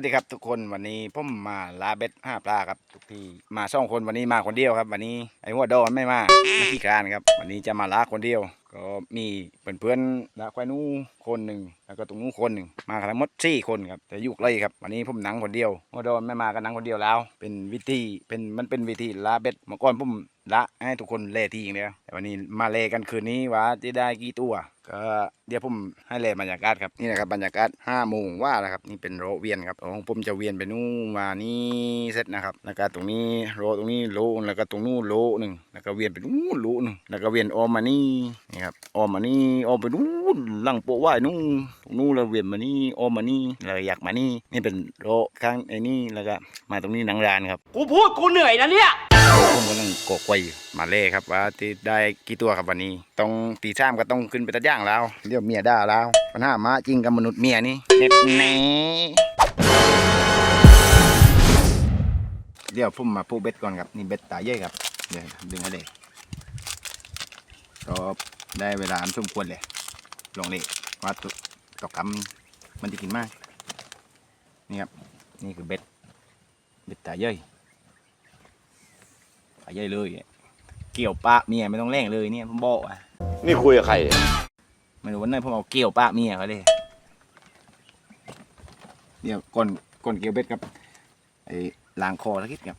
วัสดีครับทุกคนวันนี้ผมมาลาเบ็ดห้าปลาครับ ทุกที่มาสองคนวันนี้มาคนเดียวครับ วันนี้ไอ้หัวดอนไม่มาไม่ขี้การครับ วันนี้จะมาลาคนเดียว ก็มีเพื่อนๆลาควายนู้คนหนึ่งแล้วก็ตรงนู้นคนหนึ่งมากันทั้งหมดสี่คนครับแต่อยู่ไกลครับวันนี้ผมหนังคนเดียวหัวโดอนไม่มากันหนังคนเดียวแล้ว เป็นวิธีเป็นมันเป็นวิธีลาเบ็ดเมื่อก่อนผมละให้ทุกคนเล่ทีอย่างเดียวแต่วันนี้มาเล่กันคืนนี้ว่าจะได้กี่ตัวก็เดี๋ยวผมให้เล่บรรยากาศครับนี่นะครับบรรยากาศห้าโมงว่าแล้วครับนี่เป็นโรเวียนครับของผมจะเวียนไปนู่นมานี่เสร็จนะครับแล้วก็ตรงนี้โรตรงนี้โลแล้วก็ตรงนู้นโลหนึ่งแล้วก็เวียนไปนู่นโลหนึ่งแล้วก็เวียนออมมานี่นี่ครับออมมานี่ออมไปนู่นหลังโปะว่ายนู่นตรงนู้นแล้วเวียนมานี่ออมมานี่แล้วก็อยากมานี่นี่เป็นโรข้างไอ้นี่แล้วก็มาตรงนี้หนังรานครับกูพูดกูเหนื่อยนะเนี่ยผมกำลังโกกไว้อยู่มาเล่ครับว่าที่ได้กี่ตัวครับวันนี้ ต้องตีสามก็ต้องขึ้นไปตัดย่างแล้วเดี๋ยวเมียด่าแล้วปัญหามาจริงกับมนุษย์เมียนี่เน็บแหน่เดี๋ยวผมมาพูเบ็ดก่อนครับนี่เบ็ดตาเย่ครับเดี๋ยวดึงให้เลยก็ ได้เวลาอันสมควรเลย ลงเลยว่าตุตอกคำมันจะกินมาก นี่ครับ นี่คือเบ็ด เบ็ดตาเย่ไปใหญ่เลยอะเกี่ยวปากเมียไม่ต้องแรงเลยเนี่ยผมบอกอะ นี่คุยกับใครเนี่ยไม่รู้วันนั้นผมเอาเกี่ยวปากเมียเขาเลยเดี๋ยวก่อนก่อนเกี่ยวเบ็ดกับ ไอ้ล้างคอแล้วคิดครับ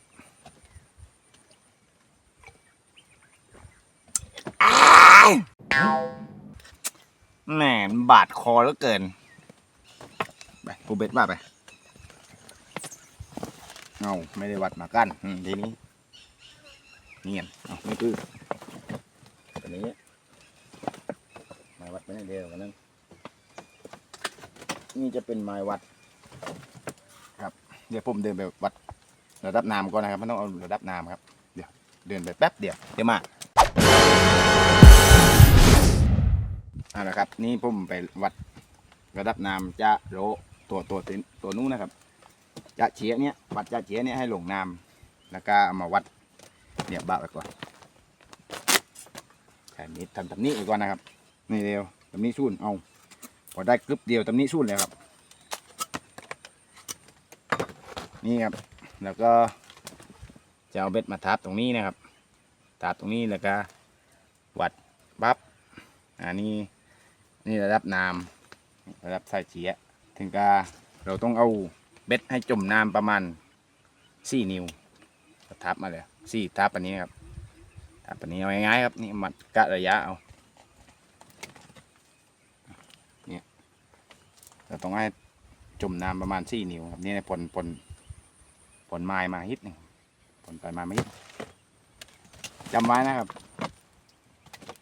แหมมันบาดคอแล้วเกิน ไปปูเบ็ดมาไป เอาไม่ได้วัดมากันทีนี้ เนียนเอาไม่ตื้อตัวนี้ไม้วัดไปไหนเดียวกันนั้นนี่จะเป็นไม้วัด ครับ เดี๋ยวผมเดินไปวัดระดับน้ำก่อนนะครับไม่ต้องเอาระดับน้ำครับ เดี๋ยวเดินไปแป๊บเดียว เดี๋ยวมา เอาละครับ นี่ผมไปวัดระดับน้ำจะโรตัวตัวตัวตัวนู้นนะครับ จะเฉียเนี้ยวัดจะเฉียเนี้ยให้ลงน้ำแล้วก็เอามาวัดเนี่ยบ้าไปก่อนแค่นี้ทำตำนี้ไปก่อนนะครับ นี่เดียวตำนี้สู้นเอาพอได้กรึบเดียวตำนี้สู้นเลยครับ นี่ครับ แล้วก็จะเอาเบ็ดมาทับตรงนี้นะครับทับตรงนี้แล้วก็วัดปั๊บอันนี้ นี่ระดับน้ำระดับสายเฉียถึงกาเราต้องเอาเบ็ดให้จมน้ำประมาณสี่นิ้วทับมาเลยสี่ทับอันนี้ครับทับอันนี้เอาง่ายๆครับนี่มัดกะระยะเอาเนี่ยเราต้องให้จมน้ำประมาณสี่นิ้วครับนี่ผลผลผลไม้มาฮิตหนึ่งผลปลายไม้มาฮิตจำไว้นะครับ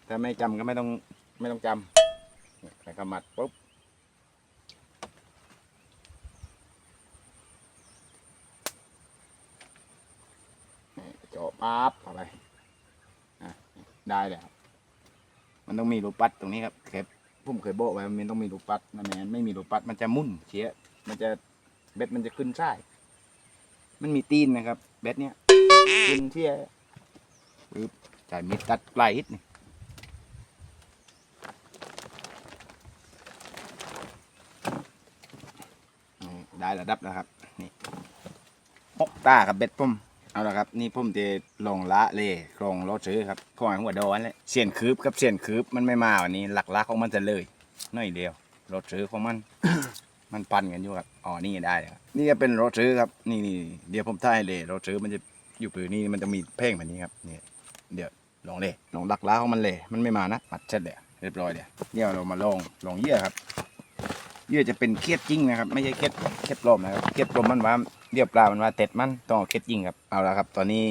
ถ้าไม่จำก็ไม่ต้องไม่ต้องจำ แล้วก็มัดปุ๊บเจาะปั๊บเข้าไปได้แล้วครับมันต้องมีรูปัดตรงนี้ครับเคยผมเคยโบอกไว้มันต้องมีรูปัดนะแมนไม่มีรูปัดมันจะมุ่นเฉียมันจะเบ็ดมันจะขึ้นใช่มันมีตีนนะครับ เบ็ดเนี้ยขึ้นเชียปึ๊บจ่ายมีดตัดปลายฮิตนี่นี่ ได้ระดับแล้วครับนี่หกตาครับเบ็ดผมเอาละครับนี่ผมจะลงละเลลงรถซื้อครับข้างหัวโดนเลยเสียนคืบกับเสียนคืบมันไม่มาวันนี้หลักลักของมันจะเลยน้อยเดียวรถซื้อของมัน มันปันกันอยู่ครับอ๋อนี่ได้ครับนี่ก็เป็นรถซื้อครับนี่นี่เดี๋ยวผมท่ายเลยรถซื้อมันจะอยู่ปืนนี่มันจะมีเพ่งแบบนี้ครับนี่เดี๋ยวลองเลยลองหลักลักของมันเลยมันไม่มานะมัดเสร็จเดี๋ยเรียบร้อยเดี๋ยวเดี๋ยเรามาลองลองเยื่อครับ เยื่อจะเป็นเครียดจริงนะครับ ไม่ใช่เครียดเครียดลมนะครับเครียดลมมันว่าเรียบปลามันว่าเต็ดมันต้องเอาเคล็ดยิงครับเอาละครับ ตอนนี้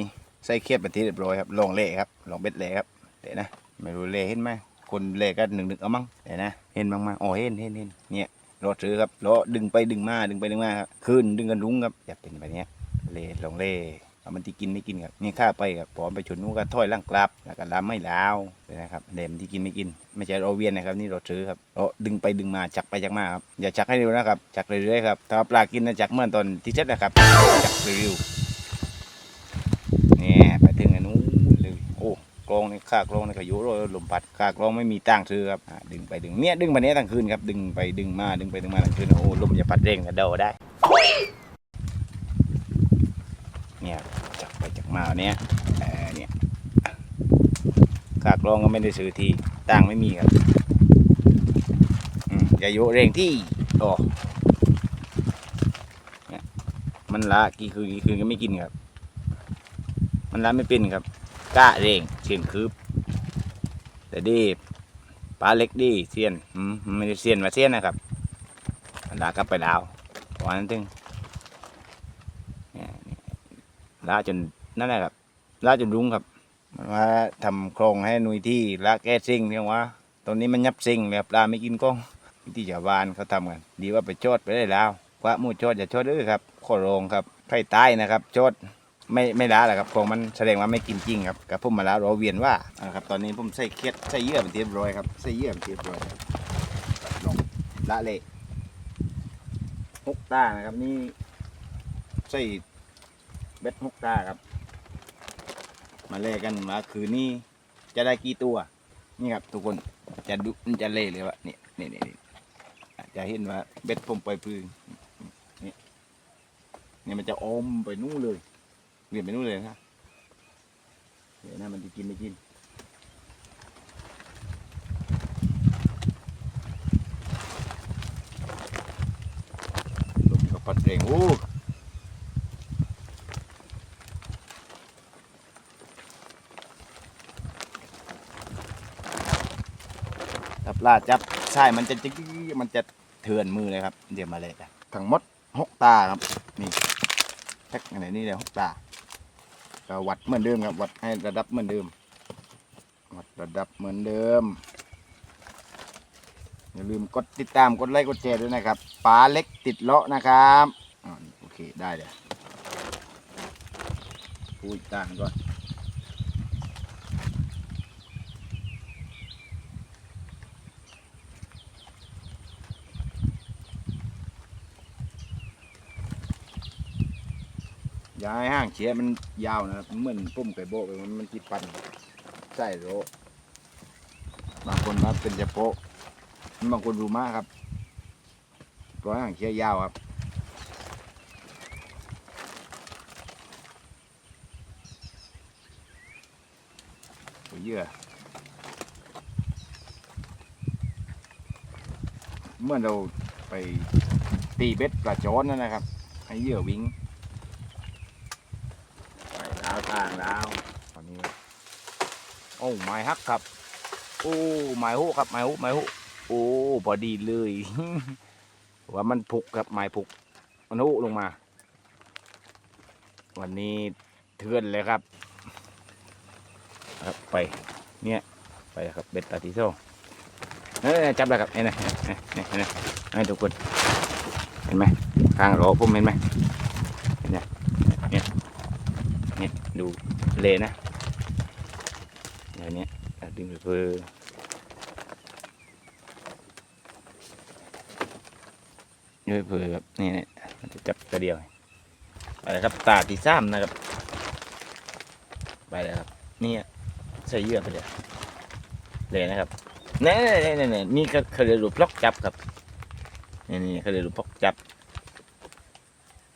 ใส่เคล็ดไปที่เรียบร้อยครับลงเละครับลงเบ็ดเละครับเดี๋ยวนะไม่รู้เละเห็นไหมคนเละก็หนึ่งหนึ่งเอามั้งเดี๋ยวนะเห็นบ้งมาอ๋อเห็นเห็นเห็นเนี่ยรถซื้อครับล้อดึงไปดึงมาดึงไปดึงมาครับขึ้นดึงกันรุ้งครับอย่าเป็นแบบนี้เละลงเละ มันที่กินไม่กินครับนี่ข้าไปครับพอไปชนนู้นก็ถ้อยล่างกลับแล้วก็ลามไม่ลาวนะครับเดมที่กินไม่กิน ไม่ใช่เราเวียนนะครับ นี่เรถซื้อครับเราดึงไปดึงมาจักไปจักมาครับอย่าจักให้เร็วนะครับจักเรื่อยๆครับถ้าปลากินนะจักเมื่อตอนที่เช็ดนะครับจับริวเนี่ยไปถึงอันนู้นเลยโอ้กลองนี่ค่ากลองนี่ขยุโรยลมพัดค่ากลองไม่มีตั้งซื้อครับดึงไปดึงเนี่ยดึงไปเนี้ยทั้งคืนครับดึงไปดึงมาดึงไปดึงมาทั้งคืนโอ้ลมจะพัดเร่งกระเดาได้เนี่ย มาเนี้ยเออเนี่ยกากรองก็ไม่ได้ซื้อทีตังค์ไม่มีครับอืมย่าโยเร่งที่โอ้เนี่ยมันละกี่คืนกี่คืนก็ไม่กินครับ มันละไม่เป็นครับกล้าเร่งเสียนคืบแต่ดีปลาเล็กดีเซียนอืมไม่ได้เซียนมาเซียนนะครับมันลากลับไปดาววันนั้นตึงนี่ลาจน นั่นแหละครับลาจนรุ้งครับมันว่าทำโครงให้หนุยที่ละแก้ซิ่งเรียกว่าตอนนี้มันยับซิ่งเลยครับปลาไม่กินก้องวิธีชาวบ้านเขาทำกัน ดีว่าไปโจดไปได้แล้วกว่ามูโจดอย่าโจดเด้อครับขอโรงครับไผ่ใต้นะครับโจดไม่ไม่ล้าแหละครับโครงมันแสดงว่าไม่กินจริงครับกับผมมาแล้วรอเวียนว่านะครับตอนนี้ผมใส่เครียดใส่เยื่อเป็นเรียบร้อยครับใส่เยื่อเป็นเรียบร้อยลงละเละฮกตานะครับนี่ใส่เบ็ดฮกตาครับ มาเล่กันมาคืนนี้จะได้กี่ตัว นี่ครับ ทุกคนจะดูมันจะเล่เลยว่านี่นี่นี่จะเห็นว่าเบ็ดผมไปล่อยปืนนี่นี่มันจะอมไปนู่นเลยเวียนไปนู่นเลยนะเดี๋ยวนะมันจะกินไม่กินลมกับปัดเร่งโอ้ ถ้าปลาจับใช่มันจะจิกมันจะเถื่อนมือเลยครับ เดี๋ยวมาเลยครับทั้งหมดหกตาครับ นี่แพ็กอะไรนี่เลยหกตาก็วัดเหมือนเดิมครับ วัดให้ระดับเหมือนเดิม วัดระดับเหมือนเดิม อย่าลืมกดติดตามกดไลค์กดแชร์ด้วยนะครับปลาเล็กติดเลาะนะครับอ่าโอเคได้เลยพูดต่างก่อน ย้ายห้างเชียร์มันยาวนะเหมือนปุ่มไก่โบะไปมันมันติปันใส่โรบางคนว่าเป็นจะโปะบางคนรู้มากครับร้อยห่างเชียร์ยาวครับเยื่อเมื่อเราไปตีเบ็ดปลาจอนนั่นนะครับ ให้เยื่อวิ่ง ไปดาวต่างดาวตอนนี้ โอ้ไม้ฮักครับ โอ้ไม้หุครับไม้หุไม้หุโอ้พอดีเลย ว่ามันผุกครับไม้ผุก มันหุลงมา วันนี้เทือนเลยครับ ครับไป เนี่ย ไปครับเบ็ดตาติโซ่เอ้ยจับแล้วครับเนไหมเนไหมเนไหมให้ทุกคนเห็นไหมข้างโหลผมเห็นไหมเนไหมเนี่ยเนี่ยดูเลนะ อย่างเนี้ยอะดึงไปเพื่อเยอะเพื่อแบบนี่เนี่ยมันจะจับตัวเดียวไปเลยครับตาที่ซ้ำนะครับ ไปเลยครับนี่ใส่เยื่อไปเลยเลยนะครับเนี่ยเนี่ยเนี่ยนี่นี่ก็เขาเรียกรูปล็อกจับครับนี่นี่เขาเรียกรูปล็อกจับ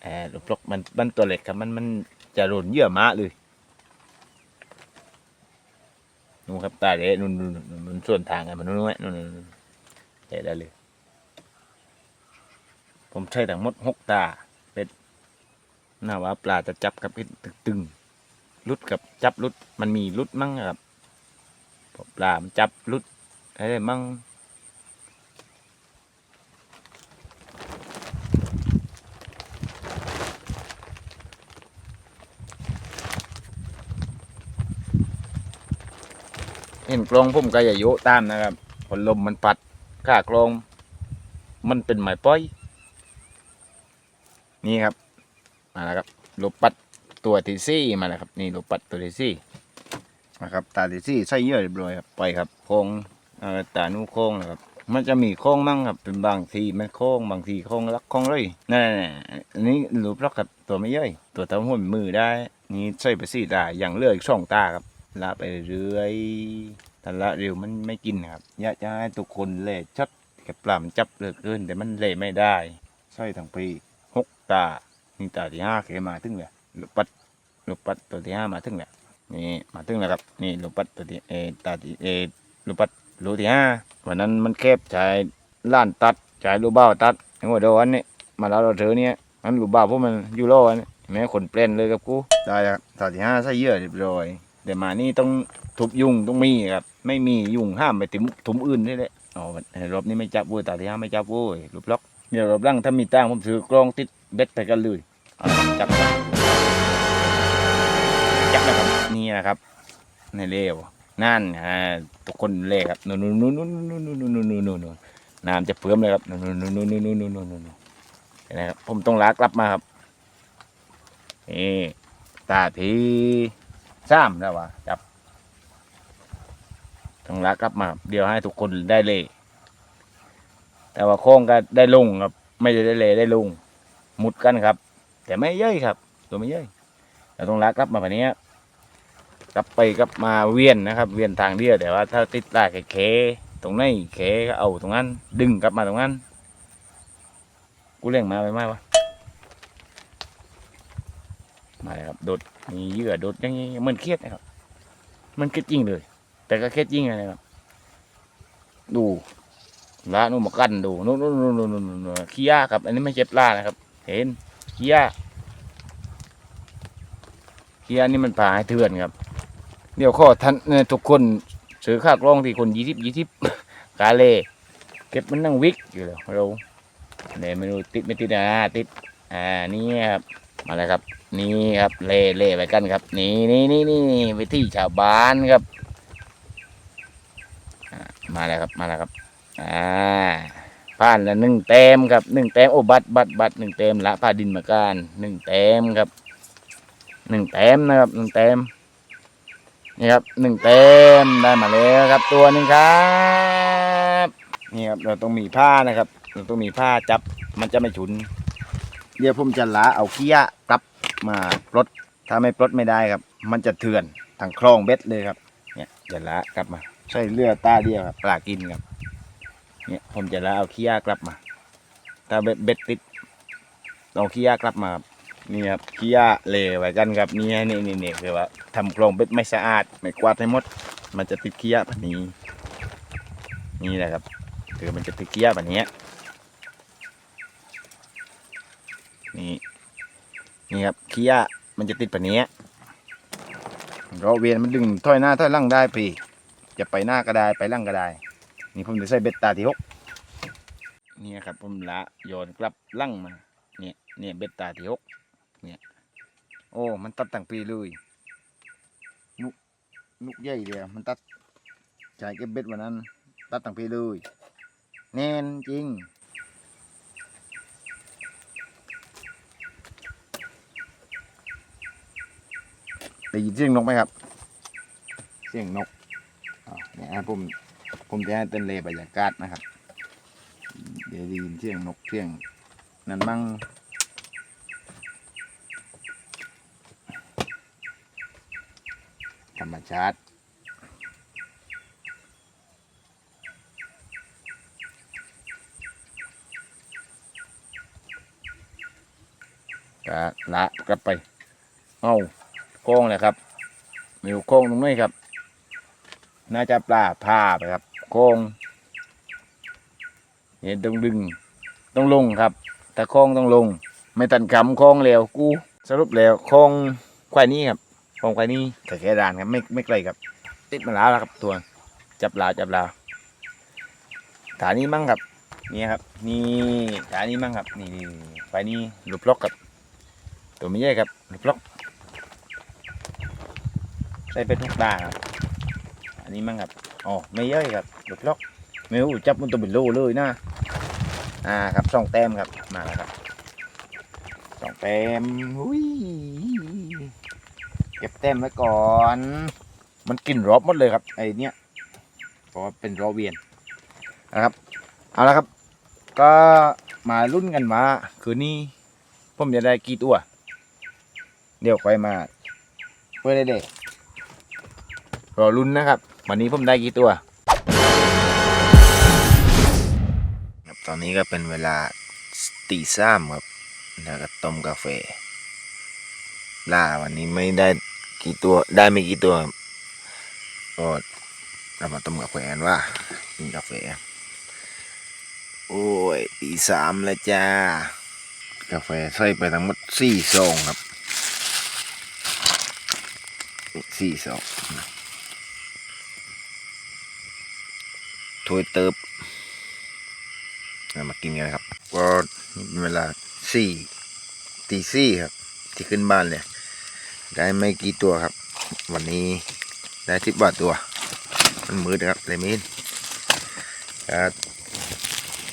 แอบรูปล็อกมันมันตัวเล็กครับมันมันจะโดนเยื่อมาเลย นู่นครับตาเด็นู่นนู่นนู่นมันส่วนทางกันมันนู่นนู่นนู่นเละได้เลย ผมใช้ทั้งหมดหกตาเป็นน่าว่าปลาจะจับกับเอ็ดตึงๆรุดกับจับลุดมันมีลุดมั่งครับปลามันจับลุดอะไรมั่ง ห็นกลองผมก็อย่าโยะตามนะครับผลลมมันปัดข้ากลอง มันเป็นไม้ป้อย นี่ครับ มาแล้วครับลูปัดตัวที่ซี่มาแล้วครับ นี่ลูปัดตัวที่ซี่นะครับ ตาที่ซี่ใส่เยอะเรียบร้อยครับปล่อยครับโค้งเอ่อตานูโค้งนะครับ มันจะมีโค้งมั่งครับ เป็นบางทีมันโค้งบางทีโค้งลักโค้งเลยนั่นๆอันนี้รูปลักษณ์ครับตัวไม่ย่อยตัวทำหุ่นมือได้ นี่ใส่ไปสี่ตาอย่างเลืออีกสองตาครับ ละไปเรื่อยแต่ละเร็วมันไม่กินครับอยากจะให้ทุกคนเล่ชัดกับปลามจับเลือเกิน แต่มันเล่ไม่ได้ใส่ทั้งปีหกตานี่ตาที่ห้าเคมาถึงเลยลูกปัดลูกปัดตัวที่ห้ามาถึงแล้วนี่มาถึงแล้วครับนี่ลูกปัดตัวที่เอตาที่เอลูกปัดรูกที่ห้าวันนั้นมันแคบใช้ล้านตัดใช้ลูกเบ้าตัดหัวโดนนี่มาแล้วเราเจอเนี่ยมันลูกเบ้าพวกมันยูโรอันนี้แม่ขนเปลี่ยนเลยกับกูได้ครับตาที่ห้าใส่เยื่อเรียบร้อย เดี๋ยวมานี่ต้องทุบยุ่งต้องมีครับ ไม่มียุ่งห้ามไปถึงถุมอื่นนี่แหละอ๋อรอบนี้ไม่จับวุ้ยตาที่ห้าไม่จับวุ้ยลูกล็อกเดี๋ยวรอบหลังถ้ามีตั้งผมถือกล้องติดเบ็ดไปกันเลยจับจับนะครับนี่นะครับในเร็วนั่นฮะทุกคนเล่ครับนู่นนู่นนู่นนู่นนู่นนู่นนู่นนู่นนู่นนู่นน้ำจะเพิ่มเลยครับนู่นนู่นนู่นนู่นนู่นนู่นนู่นนู่นนู่นเห็นไหมครับผมต้องลากกลับมาครับนี่ตาที ซ้ำแล้ววะจับต้องลากกลับมา เดี๋ยวให้ทุกคนได้เล่แต่ว่าโค้งก็ได้ลงครับ ไม่ได้ได้เล่ได้ลงมุดกันครับ แต่ไม่เย่อยครับ ตัวไม่เย่อยเราต้องลากกลับมาแบบนี้กลับไปกลับมาเวียนนะครับ เวียนทางเดียวแต่ว่าถ้าติดลากไอ้เคตรงไหนเคก็เอาตรงนั้น ดึงกลับมาตรงนั้น กูเร่งมาไปไหมวะ มาเลยครับโดดมีเยื่อโดดอยังงี้เหมันเครียดนะครับ มันเครียดจริงเลย แต่ก็เครียดจริงนะครับ ดูละนู่นมากันดูนู่นนู่นนู่นนู่นนู่นขี้ยาครับ อันนี้ไม่เจ็บล่านะครับ เห็นเกียร์เกียร์นี่มันป่าให้เถื่อนครับ เดี๋ยวข้อท่านทุกคนซื้อค่ากล้องที่คนยี่สิบยี่สิบกาเลเก็บมันนั่งวิกอยู่แล้วเราเนี่ยไม่รู้ติดไม่ติดนะติดอ่านี่ครับมาเลยครับ นี่ครับเล่เล่ไปกันครับ นี่นี่นี่นี่ไปที่ชาวบ้านครับมาแล้วครับมาแล้วครับอ่าผ่านละหนึ่งแต้มครับหนึ่งแต้มโอ้บัตรบัตรบัตรหนึ่งแต้มละผ่าดินมาการหนึ่งแต้มครับหนึ่งแต้มนะครับหนึ่งแต้มนี่ครับหนึ่งแต้มได้มาแล้วครับ ตัวหนึ่งครับนี่ครับเราต้องมีผ้านะครับเราต้องมีผ้าจับมันจะไม่ฉุน เดี๋ยวผมจะลาเอาเกี้ยกลับ มาปลดถ้าไม่ปลดไม่ได้ครับ มันจะเถื่อนทางคลองเบ็ดเลยครับ เนี่ยจะลากลับมา ใช้เลือดตาเดียวครับปลากินครับ เนี่ยผมจะล้วเอาขี้ยากลับมา ถ้าเบ็ดเบ็ดติดเอาขี้ยากลับมาครับนี่ครับขี้ยาเหลไว้กันครับนี่นี่นี่นี่คือว่าทำโครงเบ็ดไม่สะอาดไม่กวาดให้หมด มันจะติดขี้ยาแบบนี้ นี่แหละครับคือมันจะติดขี้ยาแบบนี้ นี่ครับขี้ยมันจะติดแบบนี้เราเวียนมันดึงถ้อยหน้าถ้อยหลังได้พี่จะไปหน้าก็ได้ไปหลังก็ได้ นี่ผมจะใส่เบ็ดตาที่หกนี่ครับผมละโยนกลับลั่งมาเนี่ยเนี่ยเบ็ดตาที่หกเนี่ยโอ้มันตัดตั้งปีเลยนุกนุกใหญ่เดียวมันตัดจ่ายเก็บเบ็ดวันนั้น ตัดตั้งปีเลยแน่นจริง ได้ยินเสียงนกไหมครับ เสียงนกเนี่ยผมผมจะให้เต้นเลบรรยากาศนะครับ เดี๋ยวได้ยินเสียงนกเสียงนั่นมั่งธรรมชาติก็ละกลับไป เอา โค้งเลยครับมีอยู่โค้งตรงนี้ครับ น่าจะปลาผ้าไปครับ โค้งเห็นต้องดึงต้องลงครับถ้าโค้งต้องลง ไม่ตันคำโค้งเร็วกูสรุปแล้วโค้งควายนี้ครับโค้งควายนี้แค่แค่ดานครับไม่ไม่ไกลครับ ติดมาแล้วครับตัวจับลาวจับลาวฐานนี้มั่งครับนี่ครับนี่ฐานนี้มั่งครับนี่นี่ควายนี้หลุดล็อกครับตัวไม่ใหญ่ครับหลุดล็อก ใส่เป็นทุกตาครับ อันนี้มั่งครับอ๋อไม่เยอะครับหลุดล็อกไม่รู้จับมันตัวเป็นโลเลยนะ อ่าครับสองแต้มครับมาแล้วครับสองแต้มหุ้ยเก็บแต้มไว้ก่อน มันกินรอบหมดเลยครับไอเนี้ยเพราะว่าเป็นรอเวียนนะครับเอาละครับ ก็มาลุ้นกันมาคืนนี้ผมจะได้กี่ตัว เดี๋ยวค่อยมาเพื่อได้เด็ก รอลุ้นนะครับ วันนี้ผมได้กี่ตัวครับตอนนี้ก็เป็นเวลาตีสามครับแล้วก็ต้มกาแฟล่าวันนี้ไม่ได้กี่ตัวได้ไม่กี่ตัวก็เรามาต้มกาแฟกันว่ากินกาแฟ โอ้ยตีสามแล้วจ้า กาแฟใส่ไปทั้งหมดสี่ซองครับสี่ซอง ถ้วยเติบมากินกันครับก็เวลาสี่ตีสี่ครับ ที่ขึ้นบ้านเลยได้ไม่กี่ตัวครับ วันนี้ได้สิบบาทตัว มันมืดนะครับเลยมินครับ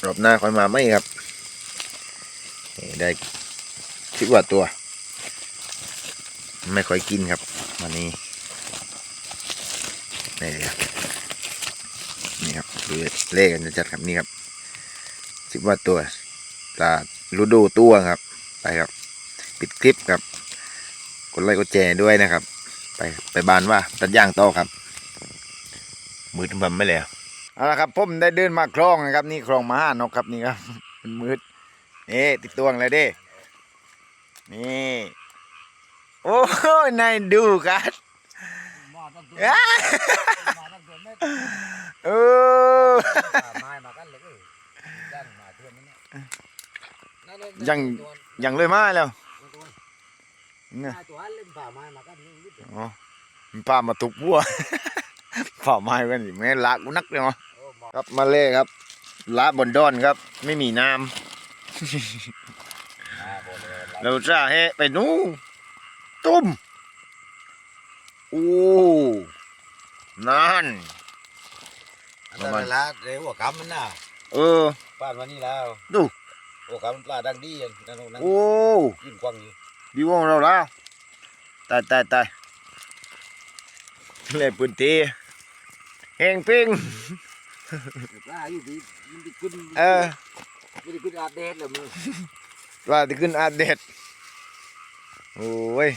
รอบหน้าค่อยมาไม่ครับ ได้สิบบาทตัว ไม่ค่อยกินครับ วันนี้นี่ครับนี่ ครับดูเลขกันจะจัดครับนี่ครับสิบบาทตัวปลาลูดูตัวครับ ไปครับ ปิดคลิปครับ กดไลค์กดแชร์ด้วยนะครับ ไปไปบ้านว่าตัดย่างต่อครับ มืดบันไม่แล้วเอาละครับผมได้เดินมาคลองนะครับ นี่คลองมหานกครับนี่ครับมันมืดนี่ติดตวงเลยเดินี่โอ้ยนายดูกันอ้าเออ ยังยังเลยมาแล้วเนี่ยตัวเล่นป่าม้มากันนี่นิดเดียวอ๋อมันพามาทุบวัวเผาไม้กันอีกแม่ลากกูนักเลยมั้งโอ้หมครับมาเล่ครับละบนดอนครับ ไม่มีน้ำเราจะให้ไปนู่นต้มโอ้นั่น อันนั้นละเร็วกว่ากำมันน่ะเออป้านวันนี้แล้วดูโอ้กำมันปลาดังดีอันนั่นนั่นโอ้ยิ่งกว้างอยู่ดีวงเราแล้วตายตายตายเลยพื้นที่แห้งปิ้งปลาอยู่ดีมันได้ขึ้นเออมันได้ขึ้นอาเดดเลยมึงว่าจะขึ้นอาเดดโอ้ย